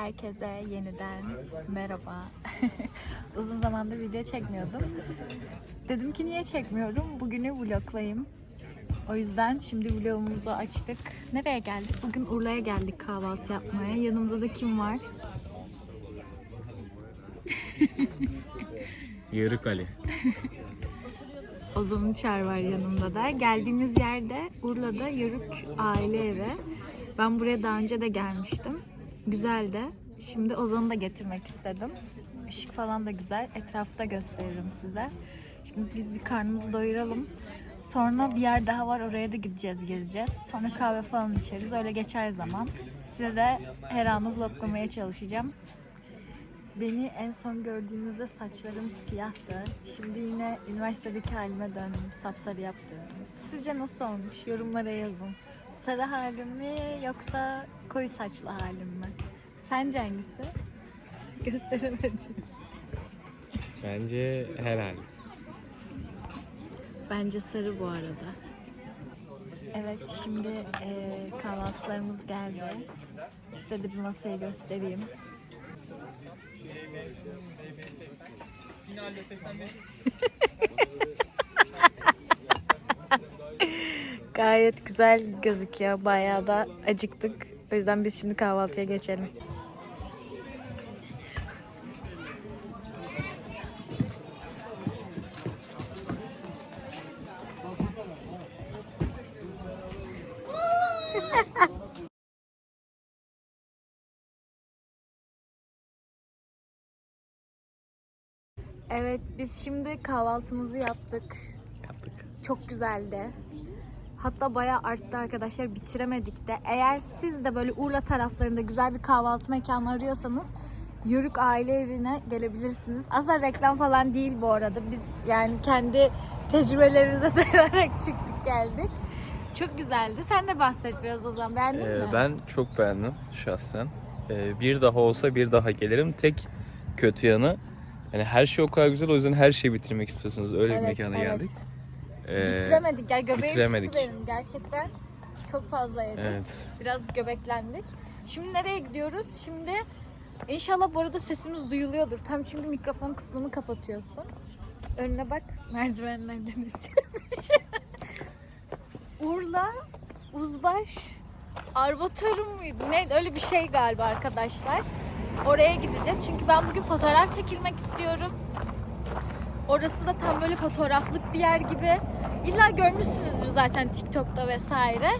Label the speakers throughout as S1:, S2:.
S1: Herkese yeniden merhaba. Uzun zamandır video çekmiyordum. Dedim ki niye çekmiyorum? Bugünü vloglayayım. O yüzden şimdi vlogumuzu açtık. Nereye geldik? Bugün Urla'ya geldik kahvaltı yapmaya. Yanımda da kim var?
S2: Yörük Ali.
S1: Ozan Uçar var yanımda da. Geldiğimiz yerde Urla'da Yörük Aile Evi. Ben buraya daha önce de gelmiştim. Güzel de. Şimdi Ozan'ı da getirmek istedim. Işık falan da güzel. Etrafı da gösteririm size. Şimdi biz bir karnımızı doyuralım. Sonra bir yer daha var oraya da gideceğiz, gezeceğiz. Sonra kahve falan içeriz. Öyle geçer zaman. Size de her anı vloglamaya çalışacağım. Beni en son gördüğünüzde saçlarım siyahtı. Şimdi yine üniversitedeki halime döndüm. Sapsarı yaptırdım. Sizce nasıl olmuş? Yorumlara yazın. Sarı halim mi yoksa koyu saçlı halim mi? Sence hangisi? Gösteremedim.
S2: Bence herhalde.
S1: Bence sarı bu arada. Evet şimdi eee, kahvaltılarımız geldi. Size de bir masayı göstereyim. Gayet güzel gözüküyor. Bayağı da acıktık. O yüzden biz şimdi kahvaltıya geçelim. Evet biz şimdi kahvaltımızı yaptık.
S2: Yaptık.
S1: Çok güzeldi. Hatta bayağı arttı arkadaşlar bitiremedik de. Eğer siz de böyle Urla taraflarında güzel bir kahvaltı mekanı arıyorsanız Yörük Aile Evi'ne gelebilirsiniz. Asla reklam falan değil bu arada. Biz yani kendi tecrübelerimize dayanarak çıktık geldik. Çok güzeldi. Sen de bahset biraz o zaman. Beğendin
S3: Ee,
S1: mi?
S3: ben çok beğendim şahsen. Ee, bir daha olsa bir daha gelirim. Tek kötü yanı yani her şey o kadar güzel o yüzden her şeyi bitirmek istiyorsunuz. Öyle bir
S1: Evet,
S3: mekana
S1: evet.
S3: geldik. Ee,
S1: Bitiremedik ya göbeğim
S3: bitiremedik.
S1: çıktı benim gerçekten. Çok fazla yedim.
S3: Evet.
S1: Biraz göbeklendik. Şimdi nereye gidiyoruz? Şimdi inşallah bu arada sesimiz duyuluyordur. Tam çünkü mikrofon kısmını kapatıyorsun. Önüne bak merdivenlerden ineceğiz. Urla, Uzbaş, Arbotorum muydu? Neydi? Öyle bir şey galiba arkadaşlar. Oraya gideceğiz. Çünkü ben bugün fotoğraf çekilmek istiyorum. Orası da tam böyle fotoğraflık bir yer gibi. İlla görmüşsünüzdür zaten TikTok'ta vesaire.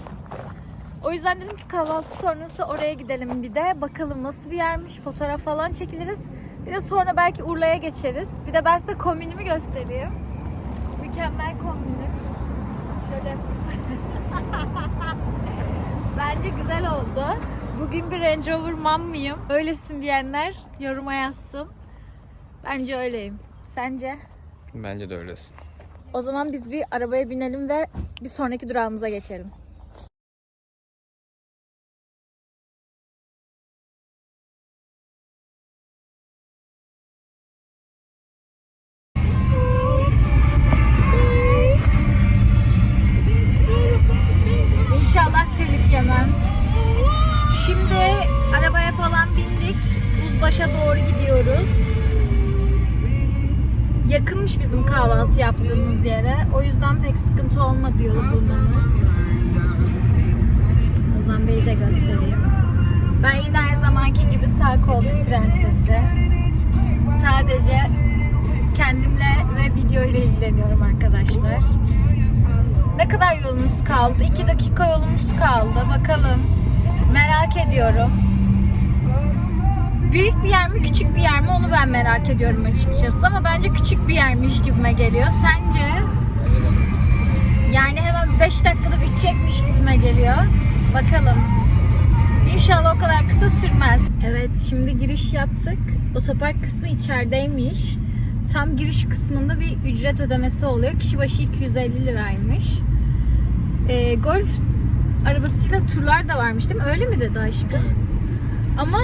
S1: O yüzden dedim ki kahvaltı sonrası oraya gidelim bir de. Bakalım nasıl bir yermiş. Fotoğraf falan çekiliriz. Bir de sonra belki Urla'ya geçeriz. Bir de ben size kombinimi göstereyim. Mükemmel kombinim. Şöyle. Bence güzel oldu. Bugün bir Range Rover mom mıyım? Öylesin diyenler yoruma yazsın. Bence öyleyim. Sence?
S3: Bence de öylesin.
S1: O zaman biz bir arabaya binelim ve bir sonraki durağımıza geçelim. İnşallah telif yemem. Şimdi arabaya falan bindik. Uzbaş'a doğru gidiyoruz. Yakınmış bizim kahvaltı yaptığımız yere. O yüzden pek sıkıntı olmadı yolu bulmamız. Ozan Bey'i de göstereyim. Ben yine her zamanki gibi sağ koltuk prensesi. Sadece kendimle ve video ile ilgileniyorum arkadaşlar. Ne kadar yolumuz kaldı? 2 dakika yolumuz kaldı. Bakalım. Merak ediyorum. Büyük bir yer mi küçük bir yer mi onu ben merak ediyorum açıkçası ama bence küçük bir yermiş gibime geliyor. Sence? Yani hemen 5 dakikada bitecekmiş gibime geliyor. Bakalım. İnşallah o kadar kısa sürmez. Evet şimdi giriş yaptık. Otopark kısmı içerideymiş. Tam giriş kısmında bir ücret ödemesi oluyor. Kişi başı 250 liraymış. Ee, golf arabasıyla turlar da varmış değil mi? Öyle mi dedi aşkım? Ama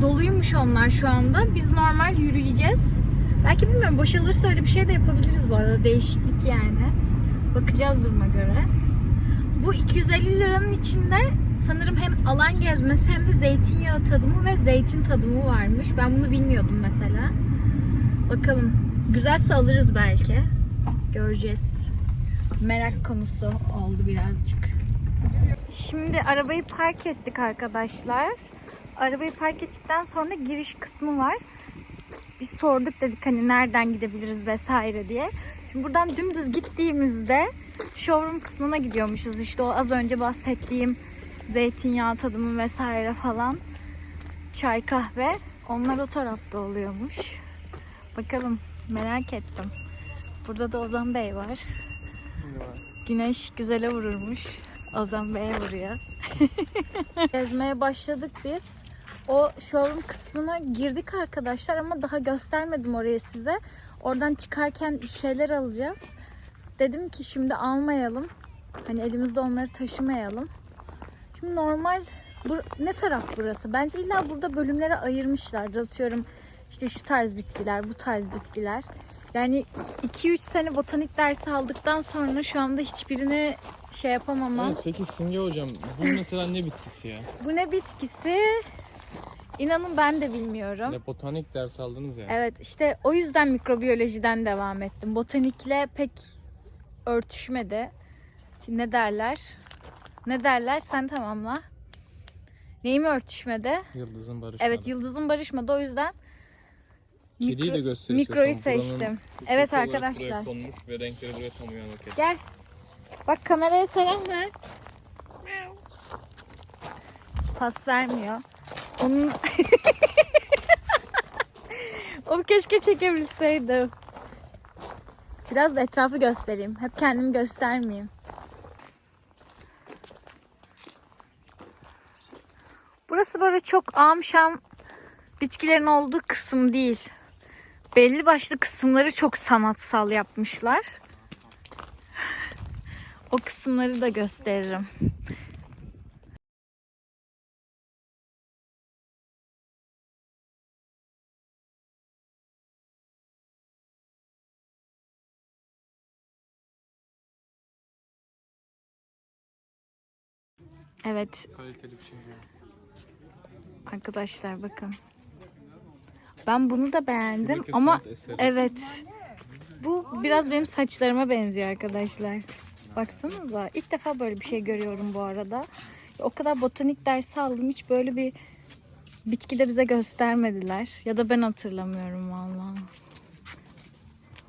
S1: doluymuş onlar şu anda. Biz normal yürüyeceğiz. Belki bilmiyorum boşalırsa öyle bir şey de yapabiliriz bu arada. Değişiklik yani. Bakacağız duruma göre. Bu 250 liranın içinde sanırım hem alan gezmesi hem de zeytinyağı tadımı ve zeytin tadımı varmış. Ben bunu bilmiyordum mesela. Bakalım. Güzelse alırız belki. Göreceğiz. Merak konusu oldu birazcık. Şimdi arabayı park ettik arkadaşlar. Arabayı park ettikten sonra giriş kısmı var. Biz sorduk dedik hani nereden gidebiliriz vesaire diye. Şimdi buradan dümdüz gittiğimizde showroom kısmına gidiyormuşuz. İşte o az önce bahsettiğim zeytinyağı tadımı vesaire falan. Çay kahve. Onlar o tarafta oluyormuş. Bakalım merak ettim. Burada da Ozan Bey var. Güneş güzele vururmuş. Ozan Bey'e vuruyor. Gezmeye başladık biz. O showroom kısmına girdik arkadaşlar ama daha göstermedim orayı size. Oradan çıkarken bir şeyler alacağız. Dedim ki şimdi almayalım. Hani elimizde onları taşımayalım. Şimdi normal bur- ne taraf burası? Bence illa burada bölümlere ayırmışlar. Atıyorum işte şu tarz bitkiler, bu tarz bitkiler. Yani 2-3 sene botanik dersi aldıktan sonra şu anda hiçbirini şey yapamamam.
S3: Evet, peki Simge hocam bu mesela ne bitkisi ya?
S1: Bu ne bitkisi? İnanın ben de bilmiyorum.
S3: Ne botanik ders aldınız ya.
S1: Evet işte o yüzden mikrobiyolojiden devam ettim. Botanikle pek örtüşmedi. Ne derler? Ne derler? Sen tamamla. Neyim örtüşmedi?
S3: Yıldızın barışmadı.
S1: Evet yıldızın barışmadı o yüzden
S3: Kediyi
S1: mikro-
S3: de
S1: mikroyu seçtim. Evet arkadaşlar.
S3: Konmuş ve renkleri buraya tam.
S1: Gel. Bak kameraya selam ver. Pas vermiyor. Onun O keşke çekebilseydim. Biraz da etrafı göstereyim. Hep kendimi göstermeyeyim. Burası böyle çok amşam bitkilerin olduğu kısım değil. Belli başlı kısımları çok sanatsal yapmışlar. O kısımları da gösteririm. Evet
S3: Kaliteli bir şey
S1: arkadaşlar bakın. Ben bunu da beğendim ama evet. Bu biraz benim saçlarıma benziyor arkadaşlar. Baksanıza ilk defa böyle bir şey görüyorum bu arada. O kadar botanik dersi aldım hiç böyle bir bitki de bize göstermediler. Ya da ben hatırlamıyorum vallahi.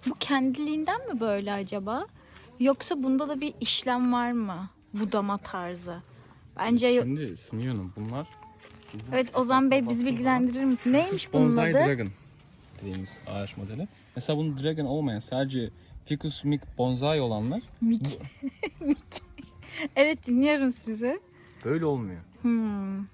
S1: Bu kendiliğinden mi böyle acaba? Yoksa bunda da bir işlem var mı? Budama tarzı. Bence yok.
S3: Şimdi Simge Hanım bunlar
S1: Evet Ozan Bey bizi bilgilendirir misin? Neymiş bunun
S3: Bonsai
S1: adı?
S3: Dragon dediğimiz ağaç modeli. Mesela bunun Dragon olmayan sadece Ficus mic bonsai olanlar
S1: Mik. Mik. Evet dinliyorum sizi.
S3: böyle olmuyor.
S1: Hmm.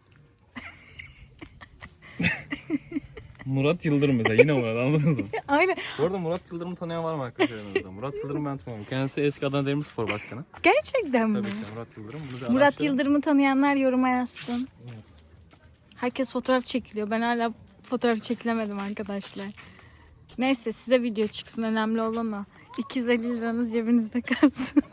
S3: Murat Yıldırım mesela yine Murat anladınız mı?
S1: Aynen.
S3: Bu arada Murat Yıldırım'ı tanıyan var mı arkadaşlar aranızda? Murat Yıldırım ben tanıyorum. Kendisi eski Adana Demirspor Başkanı.
S1: Gerçekten mi?
S3: Tabii ki Murat Yıldırım. Bunu
S1: Murat
S3: araştırın.
S1: Yıldırım'ı tanıyanlar yoruma yazsın.
S3: Evet.
S1: Herkes fotoğraf çekiliyor. Ben hala fotoğraf çekilemedim arkadaşlar. Neyse size video çıksın. Önemli olan o. 250 liranız cebinizde kalsın.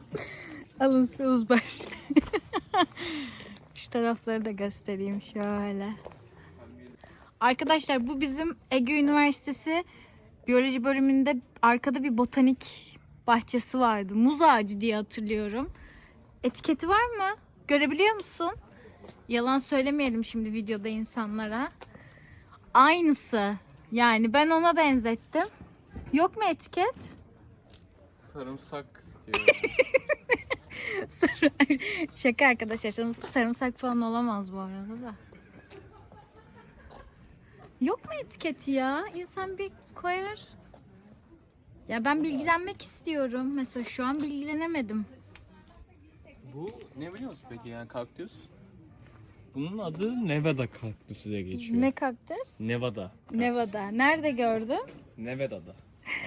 S1: Alın size uzbaş. Şu tarafları da göstereyim şöyle. Arkadaşlar bu bizim Ege Üniversitesi biyoloji bölümünde arkada bir botanik bahçesi vardı. Muz ağacı diye hatırlıyorum. Etiketi var mı? Görebiliyor musun? Yalan söylemeyelim şimdi videoda insanlara. Aynısı. Yani ben ona benzettim. Yok mu etiket?
S3: Sarımsak diyor.
S1: Şaka arkadaşlar. sarım- Sarımsak falan olamaz bu arada da. Yok mu etiketi ya? İnsan bir koyar. Ya ben bilgilenmek istiyorum. Mesela şu an bilgilenemedim.
S3: Bu ne biliyor musun peki yani kaktüs? Bunun adı Nevada kaktüsü diye geçiyor.
S1: Ne kaktüs?
S3: Nevada.
S1: Nevada. Nerede gördün?
S3: Nevada'da.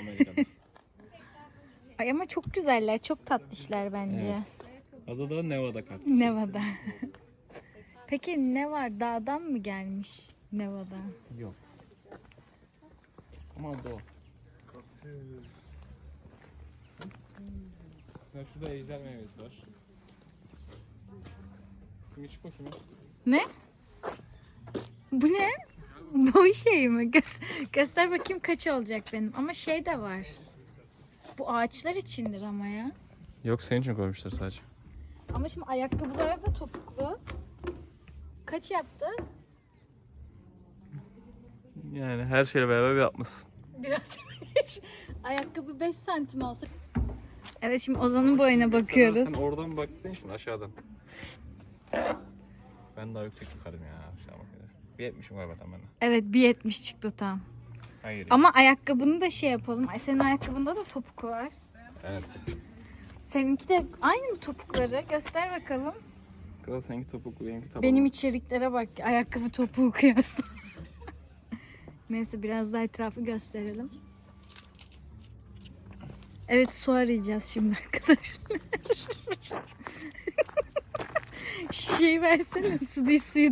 S3: Amerika'da.
S1: Ay ama çok güzeller. Çok tatlışlar bence.
S3: Evet. Adı da Nevada kaktüsü.
S1: Nevada. Peki ne var? Dağdan mı gelmiş Nevada?
S3: Yok. Ama adı o. Ya şurada ejder meyvesi var. Şimdi çık bakayım.
S1: Ne? Bu ne? Bu şey mi? Göster bakayım kaç olacak benim. Ama şey de var. Bu ağaçlar içindir ama ya.
S3: Yok senin için koymuşlar sadece.
S1: Ama şimdi ayakkabılar da topuklu. Kaç yaptı?
S3: Yani her şeyle beraber bir yapmışsın.
S1: Biraz Ayakkabı 5 santim olsa. Evet şimdi Ozan'ın boyuna bakıyoruz.
S3: Sen oradan baktığın için aşağıdan. Ben daha yüksek çıkarım ya. Aşağı bakınca. Bir yetmişim galiba tam benden.
S1: Evet 1.70 çıktı tam.
S3: Hayır.
S1: Ama ayakkabını da şey yapalım. Ay senin ayakkabında da topuk var.
S3: Evet.
S1: Seninki de aynı mı topukları? Göster bakalım.
S3: Kral seninki topuklu benimki tabanlı.
S1: Benim içeriklere bak. Ayakkabı topuğu kıyasla. Neyse biraz daha etrafı gösterelim. Evet su arayacağız şimdi arkadaşlar. Şişeyi versene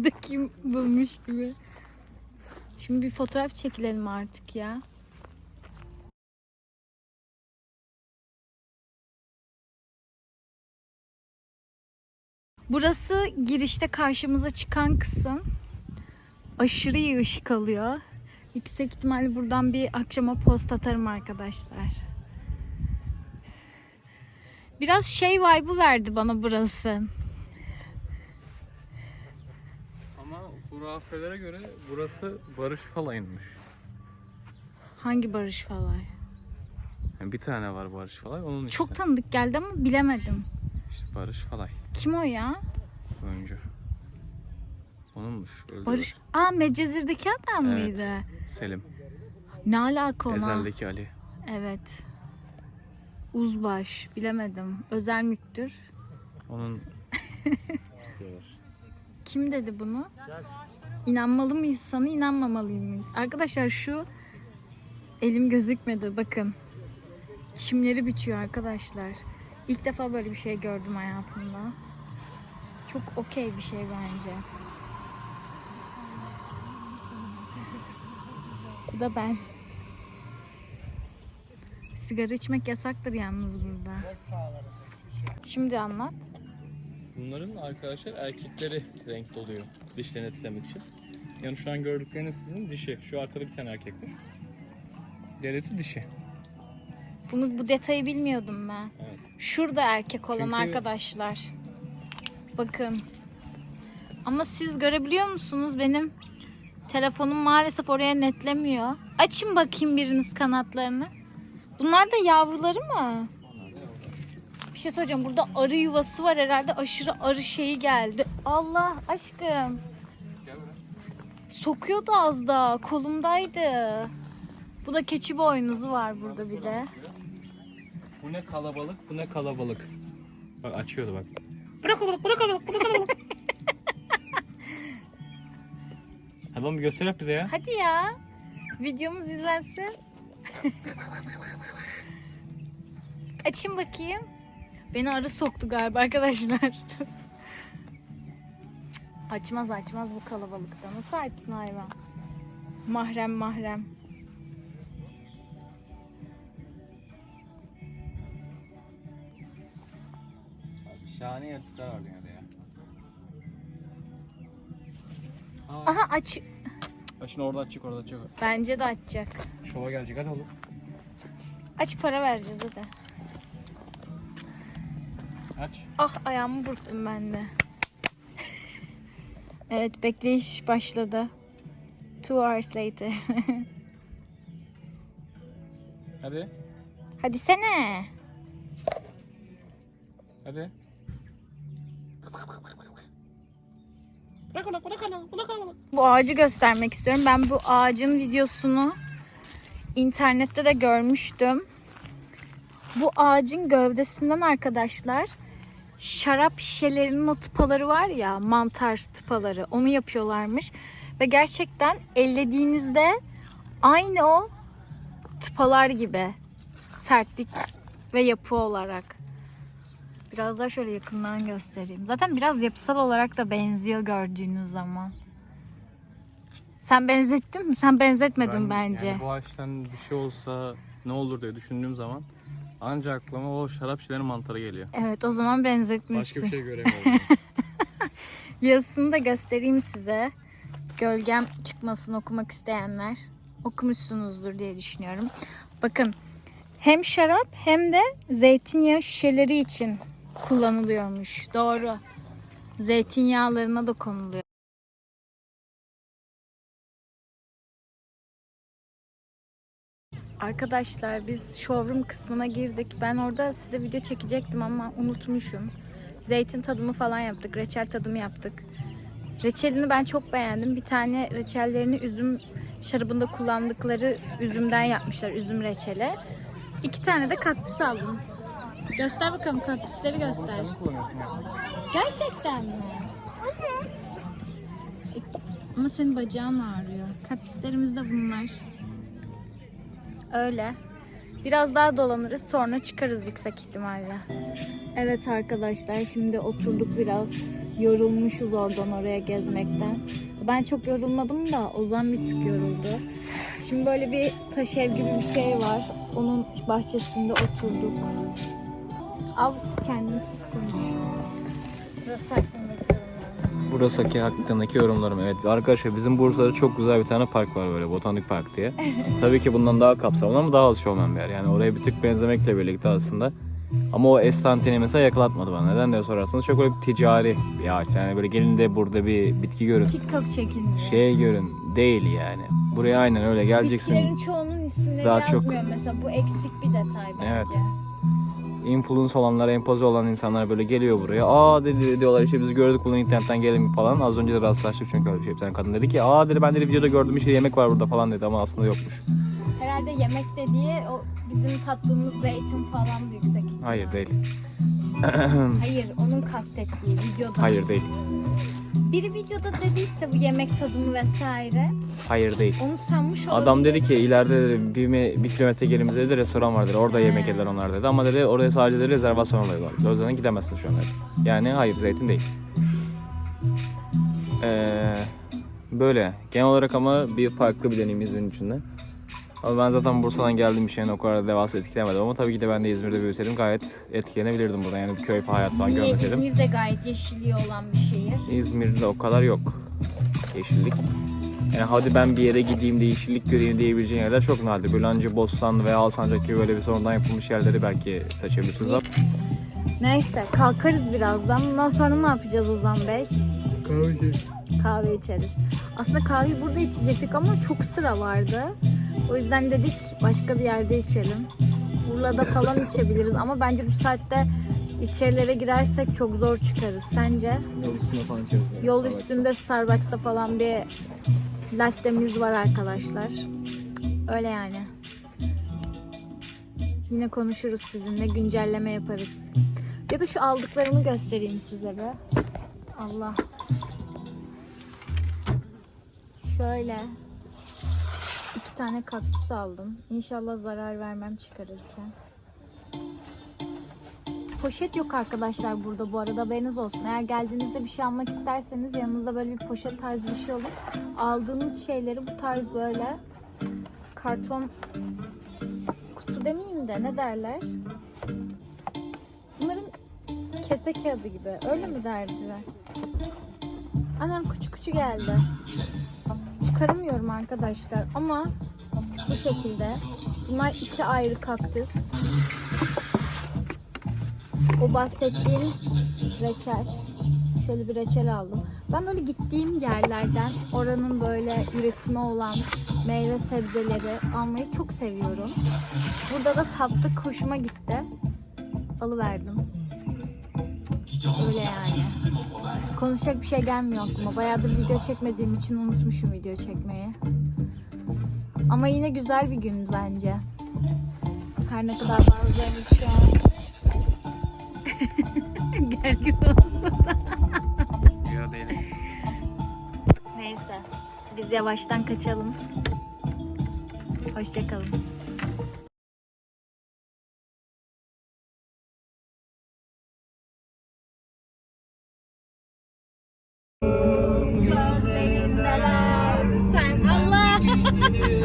S1: da kim bulmuş gibi. Şimdi bir fotoğraf çekilelim artık ya. Burası girişte karşımıza çıkan kısım. Aşırı iyi ışık alıyor. Yüksek ihtimalle buradan bir akşama post atarım arkadaşlar. Biraz şey vibe'ı verdi bana burası.
S3: Ama hurafelere göre burası Barış Falay'ınmış.
S1: Hangi Barış falan?
S3: Yani bir tane var Barış Falay onun işte.
S1: Çok tanıdık geldi ama bilemedim.
S3: İşte Barış Falay
S1: Kim o ya?
S3: oyuncu. Onunmuş. öldü
S1: Barış. Aa Medcezir'deki adam
S3: Evet.
S1: mıydı?
S3: Selim.
S1: Ne alaka ona?
S3: Ezel'deki Ali.
S1: Evet. Uzbaş. Bilemedim. Özel müktür.
S3: Onun
S1: Kim dedi bunu? İnanmalı mıyız sana, inanmamalı mıyız? Arkadaşlar şu elim gözükmedi bakın. Çimleri biçiyor arkadaşlar. İlk defa böyle bir şey gördüm hayatımda. Çok okey bir şey bence. Bu da ben. Sigara içmek yasaktır yalnız burada. Şimdi anlat.
S3: Bunların arkadaşlar erkekleri renkli oluyor dişlerini etkilemek için. Yani şu an gördükleriniz sizin dişi. Şu arkada bir tane erkek var. Diğer hepsi dişi.
S1: Bunu bu detayı bilmiyordum ben.
S3: Evet.
S1: Şurada erkek olan
S3: Çünkü-
S1: arkadaşlar. Bakın. Ama siz görebiliyor musunuz? Benim telefonum maalesef oraya netlemiyor. Açın bakayım biriniz kanatlarını. Bunlar da yavruları mı? Şey söyleyeceğim. Burada arı yuvası var herhalde. Aşırı arı şeyi geldi. Allah aşkım. Sokuyordu az daha. Kolumdaydı. Bu da keçi boynuzu var burada bir de.
S3: Bu ne kalabalık, bu ne kalabalık. Bak açıyordu bak. Hadi oğlum bir göster yap bize ya.
S1: Hadi ya. Videomuz izlensin. Açın bakayım. Beni arı soktu galiba arkadaşlar. açmaz açmaz bu kalabalıkta. Nasıl açsın hayvan? Mahrem mahrem.
S3: Şahane yaratıklar var dünyada ya.
S1: Aha aç.
S3: Şimdi orada açık orada açık.
S1: Bence de açacak.
S3: Şova gelecek hadi oğlum.
S1: Aç para vereceğiz hadi.
S3: Aç.
S1: Ah ayağımı burktum ben de. evet bekleyiş başladı. Two hours later.
S3: Hadi.
S1: Hadi sene.
S3: Hadi.
S1: Bu ağacı göstermek istiyorum. Ben bu ağacın videosunu internette de görmüştüm. Bu ağacın gövdesinden arkadaşlar şarap şişelerinin o tıpaları var ya mantar tıpaları onu yapıyorlarmış. Ve gerçekten ellediğinizde aynı o tıpalar gibi sertlik ve yapı olarak. Biraz daha şöyle yakından göstereyim. Zaten biraz yapısal olarak da benziyor gördüğünüz zaman. Sen benzettin mi? Sen benzetmedin bence.
S3: Yani bu ağaçtan bir şey olsa ne olur diye düşündüğüm zaman ancak aklıma o şarap şişeleri mantarı geliyor.
S1: Evet o zaman benzetmişsin.
S3: Başka bir şey göremiyorum.
S1: Yazısını da göstereyim size. Gölgem çıkmasın okumak isteyenler. Okumuşsunuzdur diye düşünüyorum. Bakın hem şarap hem de zeytinyağı şişeleri için kullanılıyormuş. Doğru. Zeytinyağlarına da konuluyor. Arkadaşlar biz showroom kısmına girdik. Ben orada size video çekecektim ama unutmuşum. Zeytin tadımı falan yaptık. Reçel tadımı yaptık. Reçelini ben çok beğendim. Bir tane reçellerini üzüm şarabında kullandıkları üzümden yapmışlar. Üzüm reçeli. İki tane de kaktüs aldım. Göster bakalım kaktüsleri göster. Gerçekten mi? Ama senin bacağın ağrıyor. Kaktüslerimiz de bunlar. Öyle. Biraz daha dolanırız sonra çıkarız yüksek ihtimalle. Evet arkadaşlar şimdi oturduk biraz. Yorulmuşuz oradan oraya gezmekten. Ben çok yorulmadım da Ozan bir tık yoruldu. Şimdi böyle bir taş ev gibi bir şey var. Onun bahçesinde oturduk. Al kendini tut konuş. Burası
S3: Burası hakkındaki yorumlarım. Evet arkadaşlar bizim Bursa'da çok güzel bir tane park var böyle Botanik Park diye. Tabii ki bundan daha kapsamlı ama daha az olmayan bir yer. Yani oraya bir tık benzemekle birlikte aslında. Ama o estantini mesela yakalatmadı bana. Neden diye sorarsanız çok böyle ticari bir ağaç. Yani böyle gelin de burada bir bitki görün.
S1: TikTok çekindi.
S3: Şey görün değil yani. Buraya aynen öyle geleceksin.
S1: Bitkilerin çoğunun isimleri
S3: Daha çok-
S1: yazmıyor mesela. Bu eksik bir detay bence.
S3: Evet. İnfluence olanlar, empoze olan insanlar böyle geliyor buraya. Aa dedi diyorlar işte biz gördük bunu internetten gelelim falan. Az önce de rastlaştık çünkü öyle bir şey. Bir tane kadın dedi ki aa dedi ben dedi videoda gördüm işte yemek var burada falan dedi ama aslında yokmuş.
S1: Herhalde yemek dediği o bizim tattığımız zeytin falan da yüksek ihtimal.
S3: Hayır değil.
S1: Hayır onun kastettiği videoda.
S3: Hayır değil.
S1: Biri videoda dediyse bu yemek tadımı vesaire
S3: Hayır değil.
S1: onu sanmış olabilir.
S3: Adam dedi ki ileride dedi, bir, me- bir kilometre gelimizde dedi restoran var dedi. Orada yemek
S1: He.
S3: yediler onlar dedi. Ama dedi oraya sadece dedi rezervasyon olayı var. O yüzden gidemezsin şu an dedi. Yani hayır zeytin değil. Ee, böyle. Genel olarak ama bir farklı bir deneyim İzmir'in içinde. Ama ben zaten Bursa'dan geldiğim için o kadar devasa etkilemedim. Ama tabii ki de ben de İzmir'de büyüseydim gayet etkilenebilirdim buradan. Yani bir köy hayatı falan
S1: Niye
S3: görmeseydim.
S1: İzmir de gayet yeşilliği olan bir şehir.
S3: İzmir'de o kadar yok yeşillik. Yani hadi ben bir yere gideyim de yeşillik göreyim diyebileceğin yerler çok nadir. Böyle anca Bostan veya Alsancak gibi böyle bir sonradan yapılmış yerleri belki seçebilirsiniz.
S1: Neyse kalkarız birazdan. Bundan sonra ne yapacağız Ozan Bey? Kahve içeriz. Aslında kahveyi burada içecektik ama çok sıra vardı. O yüzden dedik başka bir yerde içelim. Urla'da falan içebiliriz ama bence bu saatte içerilere girersek çok zor çıkarız. Sence?
S3: Yol üstünde falan içeriz. yani,
S1: Yol
S3: Starbucks'ta.
S1: üstünde Starbucks'ta falan bir latte'miz var arkadaşlar. Öyle yani. Yine konuşuruz sizinle, güncelleme yaparız. Ya da şu aldıklarımı göstereyim size be. Allah. Şöyle. İki tane kaktüs aldım. İnşallah zarar vermem çıkarırken. Poşet yok arkadaşlar burada bu arada haberiniz olsun. Eğer geldiğinizde bir şey almak isterseniz yanınızda böyle bir poşet tarzı bir şey olur. Aldığınız şeyleri bu tarz böyle karton kutu demeyeyim de ne derler? Bunların kese kağıdı gibi. Öyle mi derdiler? Anam küçük küçük geldi. Çıkaramıyorum arkadaşlar ama bu şekilde. Bunlar iki ayrı kaktüs. O bahsettiğim reçel. Şöyle bir reçel aldım. Ben böyle gittiğim yerlerden oranın böyle üretimi olan meyve sebzeleri almayı çok seviyorum. Burada da tattık hoşuma gitti. Alıverdim. Öyle yani. Konuşacak bir şey gelmiyor aklıma. Bayağıdır video çekmediğim için unutmuşum video çekmeyi. Ama yine güzel bir gündü bence. Her ne kadar bazılarımız şu an gergin olsa da.
S3: Ya değil.
S1: Neyse. Biz yavaştan kaçalım. Hoşçakalın. Benim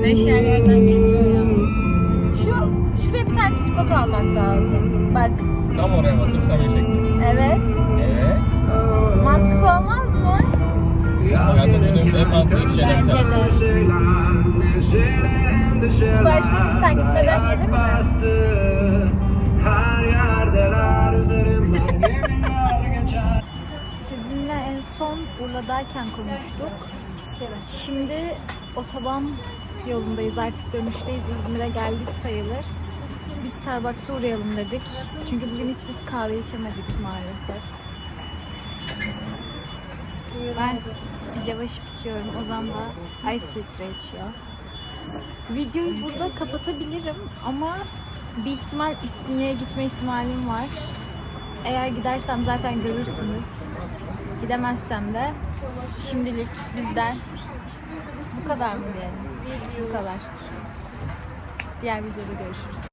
S1: Güneş her yerden geliyor ya. Şu, şuraya bir tane tripod almak lazım. Bak,
S3: Tam oraya basıp sana çektim.
S1: evet.
S3: Evet.
S1: Mantık olmaz mı?
S3: Hayatım duyduğum en mantıklı şeyler
S1: Bence de. Sipariş verip sen gitmeden gelir mi? Sizinle en son Urla'dayken konuştuk. Şimdi otoban yolundayız artık dönüşteyiz. İzmir'e geldik sayılır. Biz Starbucks'a uğrayalım dedik. Çünkü bugün hiç biz kahve içemedik maalesef. Ben Java içiyorum. Ozan da Ice Filtre içiyor. Videoyu burada kapatabilirim ama bir ihtimal İstinye'ye gitme ihtimalim var. Eğer gidersem zaten görürsünüz. Gidemezsem de şimdilik bizden bu kadar mı diyelim? Bu kadar. Diğer videoda görüşürüz.